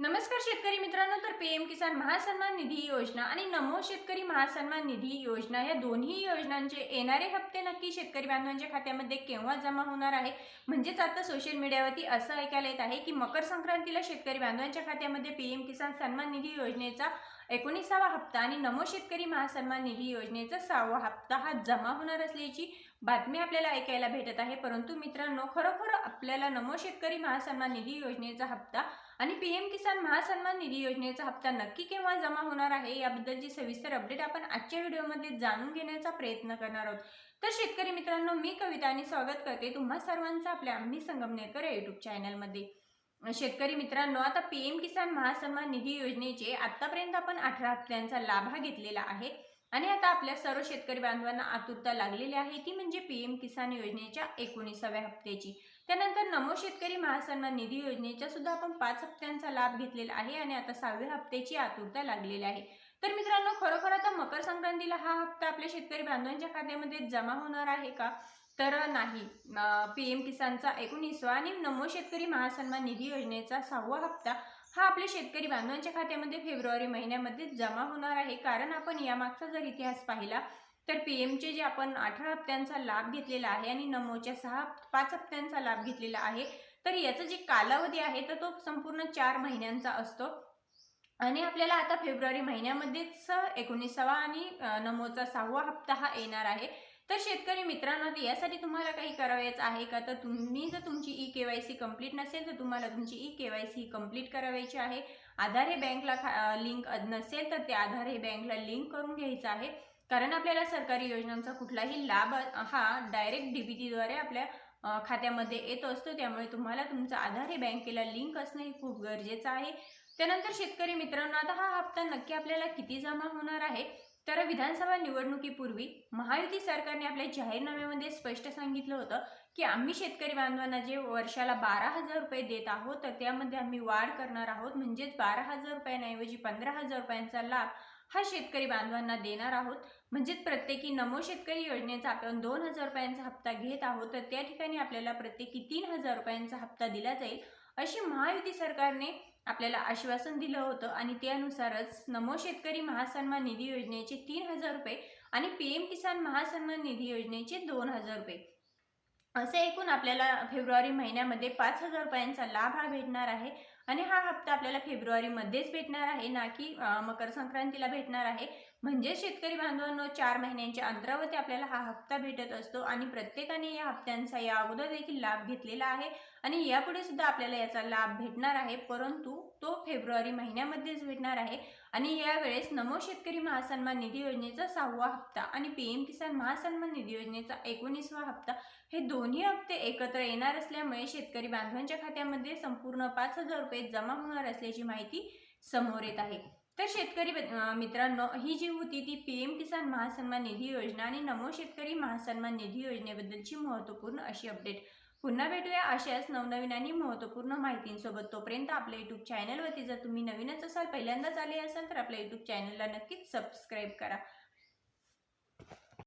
नमस्कार शेतकरी मित्रांनो तर पी एम किसान महासन्मान निधी योजना आणि नमो शेतकरी महासन्मान निधी योजना या दोन्ही योजनांचे येणारे हप्ते नक्की शेतकरी बांधवांच्या खात्यामध्ये केव्हा जमा होणार आहे? म्हणजेच आता सोशल मीडियावरती असं ऐकायला येत आहे की मकर संक्रांतीला शेतकरी बांधवांच्या खात्यामध्ये पी एम किसान सन्मान निधी योजनेचा एकोणीसावा हप्ता आणि नमो शेतकरी महासन्मान निधी योजनेचा सहावा हप्ता हा जमा होणार असल्याची बातमी आपल्याला ऐकायला भेटत आहे. परंतु मित्रांनो खरोखर आपल्याला नमो शेतकरी महासन्मान निधी योजनेचा हप्ता आणि पीएम किसान महासन्मान निधी योजनेचा हप्ता नक्की केव्हा जमा होणार आहे याबद्दलची सविस्तर अपडेट आपण आजच्या व्हिडिओमध्ये जाणून घेण्याचा प्रयत्न करणार आहोत. तर शेतकरी मित्रांनो मी कविता आणि स्वागत करते तुम्हा सर्वांचं आपल्या आम्ही संगमनेरकर या युट्यूब चॅनलमध्ये शेतकरी मित्रांनो आता पीएम किसान महासन्मान निधी योजनेचे आतापर्यंत आपण अठरा हप्त्यांचा लाभ घेतलेला आहे. आणि आता आपल्या सर्व शेतकरी बांधवांना आतुरता लागलेली आहे. ती म्हणजे पीएम किसान योजनेच्या एकोणीसाव्या हप्त्याची. त्यानंतर नमो शेतकरी महासन्मान निधी योजनेचा सुद्धा आपण पाच हप्त्यांचा लाभ घेतलेला आहे आणि आता सहाव्या हप्त्याची आतुरता लागलेली आहे. तर मित्रांनो खरोखर आता मकर संक्रांतीला हा हप्ता आपल्या शेतकरी बांधवांच्या खात्यामध्ये जमा होणार आहे का? तर नाही. पी एम किसानचा एकोणीसवा आणि नमो शेतकरी महासन्मान निधी योजनेचा सहावा हप्ता हा आपल्या शेतकरी बांधवांच्या खात्यामध्ये फेब्रुवारी महिन्यामध्ये जमा होणार आहे. कारण आपण यामागचा जर इतिहास पाहिला तर पी एमचे जे आपण अठरा हप्त्यांचा लाभ घेतलेला आहे आणि नमोच्या सहा पाच हप्त्यांचा लाभ घेतलेला आहे तर याचा जे कालावधी आहे तर तो संपूर्ण चार महिन्यांचा असतो. आणि आपल्याला आता फेब्रुवारी महिन्यामध्येच एकोणीसावा आणि नमोचा सहावा हप्ता हा येणार आहे. तर शेतकरी मित्रांनो यासाठी तुम्हाला काही करावयाचं आहे का? तर तुम्ही जर तुमची E K Y C complete नसेल तर तुम्हाला तुमची E K Y C complete करावायची आहे. आधार हे बँकला खा लिंक नसेल तर ते आधार हे बँकला लिंक करून घ्यायचं आहे. कारण आपल्याला सरकारी योजनांचा कुठलाही लाभ हा डायरेक्ट डी बी टीद्वारे आपल्या खात्यामध्ये येत असतो. त्यामुळे तुम्हाला तुमचं आधार हे बँकेला लिंक असणं हे खूप गरजेचं आहे. त्यानंतर शेतकरी मित्रांनो आता हा हप्ता नक्की आपल्याला किती जमा होणार आहे? तर विधानसभा निवडणुकीपूर्वी महायुती सरकारने आपल्या जाहीरनाम्यामध्ये स्पष्ट सांगितलं होतं की आम्ही शेतकरी बांधवांना जे वर्षाला बारा हजार रुपये देत आहोत तर त्यामध्ये आम्ही वाढ करणार आहोत. म्हणजेच बारा हजार रुपयांऐवजी पंधरा हजार रुपयांचा लाभ हा शेतकरी बांधवांना देणार आहोत. म्हणजेच प्रत्येकी नमो शेतकरी योजनेचा आपण दोन हजार रुपयांचा हप्ता घेत आहोत तर त्या ठिकाणी आपल्याला प्रत्येकी तीन हजार रुपयांचा हप्ता दिला जाईल. अशी महायुती सरकारने आपल्याला आश्वासन दिलं होतं आणि त्यानुसारच नमो शेतकरी महासन्मान निधी योजनेचे तीन हजार रुपये आणि पी एम किसान महासन्मान निधी योजनेचे दोन हजार रुपये. असे एकूण आपल्याला फेब्रुवारी महिन्यामध्ये पाच हजार रुपयांचा लाभ हा भेटणार आहे आणि हा हप्ता आपल्याला फेब्रुवारीमध्येच भेटणार आहे. ना की मकर संक्रांतीला भेटणार आहे. म्हणजे शेतकरी बांधवांनो चार महिन्यांच्या अंतरावरती आपल्याला हा हप्ता भेटत असतो आणि प्रत्येकाने या हप्त्यांचा या अगोदर देखील लाभ घेतलेला आहे आणि यापुढे सुद्धा आपल्याला याचा लाभ भेटणार आहे परंतु तो फेब्रुवारी महिन्यामध्येच भेटणार आहे आणि यावेळेस नमो शेतकरी महासन्मान निधी योजनेचा सहावा हप्ता आणि पी एम किसान महासन्मान निधी योजनेचा एकोणीसवा हप्ता हे दोन्ही हप्ते एकत्र येणार असल्यामुळे शेतकरी बांधवांच्या खात्यामध्ये संपूर्ण पाच हजार रुपये जमा होणार असल्याची माहिती समोर येत आहे. तर शेतकरी मित्रांनो ही जी होती ती पी एम किसान महासन्मान निधी योजना आणि नमो शेतकरी महासन्मान निधी योजनेबद्दलची महत्त्वपूर्ण अशी अपडेट पुन्हा भेटूया अशाच नवनवीन आणि महत्त्वपूर्ण माहितींसोबत. तोपर्यंत आपल्या यूट्यूब चॅनलवरती जर तुम्ही नवीनच असाल पहिल्यांदाच आले असाल तर आपल्या यूट्यूब चॅनलला नक्कीच सबस्क्राईब करा.